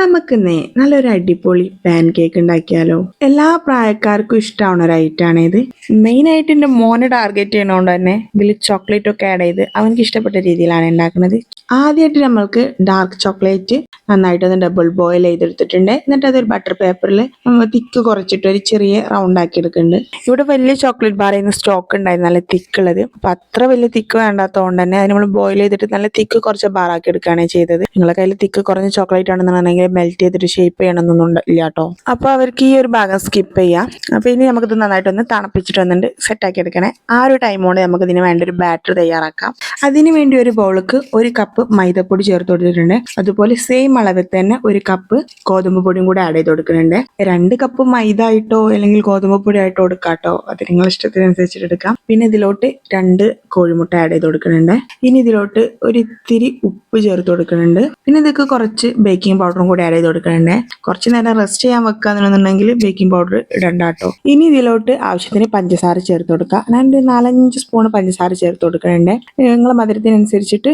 നമുക്കിന്നേ നല്ലൊരു അടിപൊളി pan cake ഉണ്ടാക്കിയാലോ? എല്ലാ പ്രായക്കാർക്കും ഇഷ്ടമാവുന്ന ഒരു ഐറ്റാണ് ഇത്. മെയിൻ ആയിട്ട് എന്റെ മോനെ ടാർഗറ്റ് ചെയ്യണോണ്ട് തന്നെ ഇതിൽ ചോക്ലേറ്റ് ഒക്കെ ആഡ് ചെയ്ത് അവനക്ക് ഇഷ്ടപ്പെട്ട രീതിയിലാണ് ഉണ്ടാക്കുന്നത്. ആദ്യമായിട്ട് നമ്മൾക്ക് ഡാർക്ക് ചോക്ലേറ്റ് നന്നായിട്ട് ഒന്ന് ഡബിൾ ബോയിൽ ചെയ്തെടുത്തിട്ടുണ്ട്. എന്നിട്ട് അതൊരു ബട്ടർ പേപ്പറിൽ നമ്മൾ തിക്ക് കുറച്ചിട്ട് ഒരു ചെറിയ റൗണ്ട് ആക്കി എടുക്കുന്നുണ്ട്. ഇവിടെ വലിയ ചോക്ലേറ്റ് ബാർ ചെയ്യുന്ന സ്റ്റോക്ക് ഉണ്ടായിരുന്നു നല്ല തിക്കുള്ളത് അപ്പൊ അത്ര വലിയ തിക്ക് വേണ്ടാത്തതുകൊണ്ട് തന്നെ അത് നമ്മൾ ബോയിൽ ചെയ്തിട്ട് നല്ല തിക്ക് കുറച്ച് ബാറാക്കി എടുക്കുകയാണ് ചെയ്തത്. നിങ്ങളെ കയ്യിൽ തിക്ക് കുറഞ്ഞ ചോക്ലേറ്റ് ആണെന്നുണ്ടെങ്കിൽ മെൽറ്റ് ചെയ്തിട്ട് ഷേപ്പ് ചെയ്യണമെന്നൊന്നും ഇല്ല കേട്ടോ അപ്പൊ അവർക്ക് ഈ ഒരു ഭാഗം സ്കിപ്പ് ചെയ്യാം. അപ്പൊ ഇനി നമുക്കിത് നന്നായിട്ടൊന്ന് തണുപ്പിച്ചിട്ട് വന്നിട്ട് സെറ്റ് ആക്കി എടുക്കണേ. ആ ഒരു ടൈം കൊണ്ട് നമുക്ക് ഇതിന് വേണ്ട ഒരു ബാറ്റർ തയ്യാറാക്കാം. അതിന് വേണ്ടി ഒരു ബൗൾക്ക് ഒരു കപ്പ് മൈദപ്പൊടി ചേർത്ത് കൊടുത്തിട്ടുണ്ട്. അതുപോലെ സെയിം അളവിൽ തന്നെ ഒരു കപ്പ് ഗോതമ്പ് പൊടിയും കൂടെ ആഡ് ചെയ്ത് കൊടുക്കുന്നുണ്ട്. രണ്ട് കപ്പ് മൈദ ആയിട്ടോ അല്ലെങ്കിൽ ഗോതമ്പ് പൊടി ആയിട്ടോ എടുക്കാട്ടോ. അത് നിങ്ങൾ ഇഷ്ടത്തിനനുസരിച്ചിട്ട് എടുക്കാം. പിന്നെ ഇതിലോട്ട് രണ്ട് കോഴിമുട്ട ആഡ് ചെയ്ത് കൊടുക്കുന്നുണ്ട്. ഇനി ഇതിലോട്ട് ഒരു ഇത്തിരി ഉപ്പ് ചേർത്ത് കൊടുക്കുന്നുണ്ട്. പിന്നെ ഇതൊക്കെ കുറച്ച് ബേക്കിംഗ് പൗഡറും കൂടി ആഡ് ചെയ്ത് കൊടുക്കുന്നുണ്ട്. കുറച്ച് നേരം റെസ്റ്റ് ചെയ്യാൻ വെക്കാന്നുണ്ടെന്നുണ്ടെങ്കിൽ ബേക്കിംഗ് പൗഡർ ഇടണ്ട കേട്ടോ. ഇനി ഇതിലോട്ട് ആവശ്യത്തിന് പഞ്ചസാര ചേർത്ത് കൊടുക്കുക. ഞാൻ ഒരു നാലഞ്ച് സ്പൂൺ പഞ്ചസാര ചേർത്ത് കൊടുക്കുന്നുണ്ട്. നിങ്ങൾ മധുരത്തിനനുസരിച്ചിട്ട്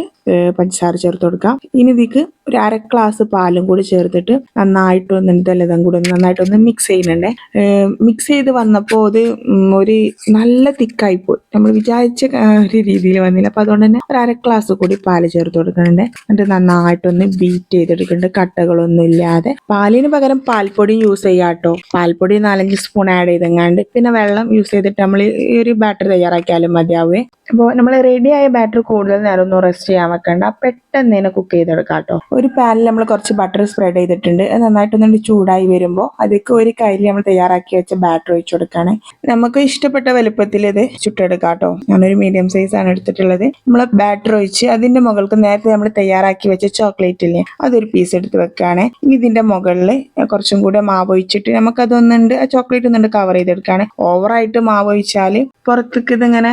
പഞ്ചസാര ചേർത്ത് കൊടുക്കാം. ഇനി ഇതിക്ക് ഒരു അര ഗ്ലാസ് പാലും കൂടി ചേർത്തിട്ട് നന്നായിട്ട് ഒന്ന് എല്ലാം കൂടി ഒന്ന് മിക്സ് ചെയ്യുന്നുണ്ട്. മിക്സ് ചെയ്ത് വന്നപ്പോൾ അത് ഒരു നല്ല തിക്കായിപ്പോയി നമ്മൾ വിചാരിച്ച ഒരു രീതിയിൽ വന്നില്ല. അപ്പൊ അതുകൊണ്ട് തന്നെ ഒരു അര ഗ്ലാസ് കൂടി പാൽ ചേർത്ത് കൊടുക്കുന്നുണ്ട്. എന്നിട്ട് നന്നായിട്ടൊന്ന് ബീറ്റ് ചെയ്തെടുക്കുന്നുണ്ട് കട്ടകളൊന്നും ഇല്ലാതെ. പാലിന് പകരം പാൽപ്പൊടി യൂസ് ചെയ്യാട്ടോ പാൽപ്പൊടി നാലഞ്ച് സ്പൂൺ ആഡ് ചെയ്തെങ്ങാണ്ട്. പിന്നെ വെള്ളം യൂസ് ചെയ്തിട്ട് നമ്മൾ ഈ ഒരു ബാറ്റർ തയ്യാറാക്കിയാലും മതിയാവേ. അപ്പോൾ നമ്മൾ റെഡി ആയ ബാറ്റർ കൂടുതൽ നേരം ഒന്നും റെസ്റ്റ് ചെയ്യാൻ വെക്കണ്ട. പെട്ടെന്ന് തന്നെ കുക്ക് ചെയ്തെടുക്കാം കേട്ടോ ഒരു പാനിൽ നമ്മൾ കുറച്ച് ബട്ടർ സ്പ്രെഡ് ചെയ്തിട്ടുണ്ട്. അത് നന്നായിട്ടൊന്നുകൊണ്ട് ചൂടായി വരുമ്പോൾ അതിലേക്ക് ഒരു കയ്യിൽ നമ്മൾ തയ്യാറാക്കി വെച്ച ബാറ്റർ ഒഴിച്ചു കൊടുക്കുകയാണ് നമുക്ക് ഇഷ്ടപ്പെട്ട വലുപ്പത്തിൽ ഇത് ചുട്ടെടുക്കാം കേട്ടോ ഞാനൊരു മീഡിയം സൈസ് ആണ് എടുത്തിട്ടുള്ളത്. നമ്മൾ ബാറ്റർ ഒഴിച്ച് അതിന്റെ മുകൾക്ക് നേരത്തെ നമ്മൾ തയ്യാറാക്കി വെച്ച ചോക്ലേറ്റ് ഇല്ലേ അതൊരു പീസ് എടുത്ത് വെക്കുകയാണ് ഇനി ഇതിന്റെ മുകളിൽ കുറച്ചും കൂടെ മാവ് ഒഴിച്ചിട്ട് നമുക്ക് അതൊന്നുണ്ട് ആ ചോക്ലേറ്റ് ഒന്നുണ്ട് കവർ ചെയ്തെടുക്കുകയാണ് ഓവറായിട്ട് മാവ് ഒഴിച്ചാൽ പുറത്തേക്ക് ഇതിങ്ങനെ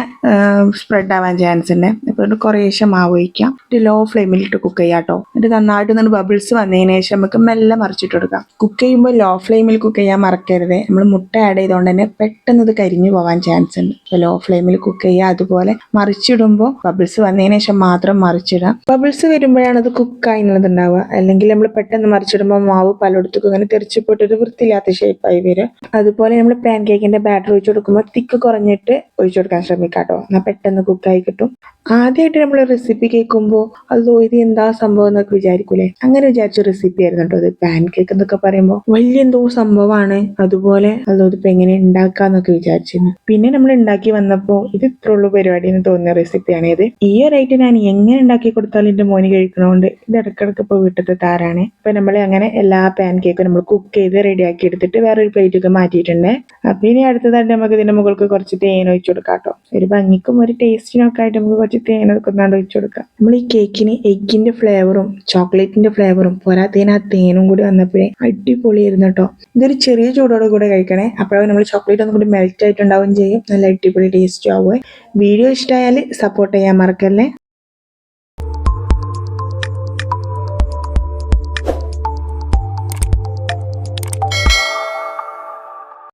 സ്പ്രെഡ് ആവാൻ ചാൻസ് ഉണ്ട്. അപ്പോൾ കുറേ കുറേശ്ശെ മാവ് ഒഴിക്കാം. ലോ ഫ്ലെയിമിൽ ഇട്ട് കുക്ക് ചെയ്യാം കേട്ടോ എന്നിട്ട് നന്നായിട്ട് നിന്ന് ബബിൾസ് വന്നതിന് ശേഷം നമുക്ക് മെല്ലെ മറിച്ചിട്ട് കൊടുക്കാം. കുക്ക് ചെയ്യുമ്പോൾ ലോ ഫ്ലെയിമിൽ കുക്ക് ചെയ്യാൻ മറക്കരുത്. നമ്മൾ മുട്ട ആഡ് ചെയ്തുകൊണ്ട് തന്നെ പെട്ടെന്ന് ഇത് കരിഞ്ഞു പോകാൻ ചാൻസ് ഉണ്ട്. അപ്പോൾ ലോ ഫ്ലെയിമിൽ കുക്ക് ചെയ്യുക അതുപോലെ മറിച്ചിടുമ്പോൾ ബബിൾസ് വന്നതിന് ശേഷം മാത്രം മറിച്ചിടാം. ബബിൾസ് വരുമ്പോഴാണ് അത് കുക്കായി ഉണ്ടാവുക അല്ലെങ്കിൽ നമ്മൾ പെട്ടെന്ന് മറിച്ചിടുമ്പോൾ മാവ് പലയിടത്തും ഇങ്ങനെ തെറിച്ചു പോയിട്ടൊരു വൃത്തിയില്ലാത്ത ഷേപ്പായി വരും. അതുപോലെ നമ്മൾ പാൻ കേക്കിന്റെ ബാറ്റർ ഒഴിച്ചു കൊടുക്കുമ്പോൾ തിക്ക് കുറഞ്ഞിട്ട് ഒഴിച്ചു കൊടുക്കാൻ ശ്രമിക്കാം കേട്ടോ എന്നാൽ പെട്ടെന്ന് കുക്കായി കിട്ടും. ആദ്യമായിട്ട് നമ്മൾ റെസിപ്പി കേൾക്കുമ്പോൾ അതോ ഇത് എന്താ സംഭവം എന്നൊക്കെ വിചാരിക്കൂലേ? അങ്ങനെ വിചാരിച്ച റെസിപ്പി ആയിരുന്നു കേട്ടോ അത് പാൻ കേക്ക് എന്നൊക്കെ പറയുമ്പോൾ വലിയ എന്തോ സംഭവമാണ്. അതുപോലെ അതോ ഇതിപ്പോ എങ്ങനെ ഉണ്ടാക്കാന്നൊക്കെ വിചാരിച്ചിരുന്നു. പിന്നെ നമ്മൾ ഉണ്ടാക്കി വന്നപ്പോൾ ഇത് ഇത്രയുള്ളൂ പരിപാടി തോന്നിയ റെസിപ്പിയാണേത് ഈ ഒരു ഐറ്റം ഞാൻ എങ്ങനെ ഉണ്ടാക്കി കൊടുത്താലും എന്റെ മോന് കഴിക്കണോണ്ട് ഇത് ഇടക്കിടക്ക് ഇപ്പൊ വീട്ടിലത്തെ താരാണ് അപ്പൊ നമ്മൾ അങ്ങനെ എല്ലാ പാൻ കേക്കും നമ്മൾ കുക്ക് ചെയ്ത് റെഡിയാക്കി എടുത്തിട്ട് വേറൊരു പ്ലേറ്റ് ഒക്കെ മാറ്റിയിട്ടുണ്ട്. അപ്പൊ ഇനി അടുത്തതായിട്ട് നമുക്ക് ഇതിന്റെ മുകൾക്ക് കുറച്ച് തേൻ ഒഴിച്ചു കൊടുക്കാം കേട്ടോ. ഒരു ഭംഗിക്കും ഒരു ടേസ്റ്റിനും ഒക്കെ ആയിട്ട് നമുക്ക് കുറച്ച് തേൻ ഒക്കെ ഒന്നാണ്ട് ഒഴിച്ചു കൊടുക്കാം. നമ്മൾ ഈ കേക്കിന് എഗ്ഗിന്റെ ഫ്ലേവറും ചോക്ലേറ്റിന്റെ ഫ്ലേവറും പോരാത്തതിന് ആ തേനും കൂടി വന്നപ്പോഴേ അടിപൊളിയായിരുന്നു കേട്ടോ. ഇതൊരു ചെറിയ ചൂടോടെ കൂടെ കഴിക്കണേ. അപ്പോഴാണ് നമ്മൾ ചോക്ലേറ്റ് ഒന്നും കൂടി മെൽറ്റ് ആയിട്ടുണ്ടാവുകയും ചെയ്യും. നല്ല അടിപൊളി ടേസ്റ്റും ആവുക വീഡിയോ ഇഷ്ടമായാൽ സപ്പോർട്ട് ചെയ്യാൻ മറക്കല്ലേ?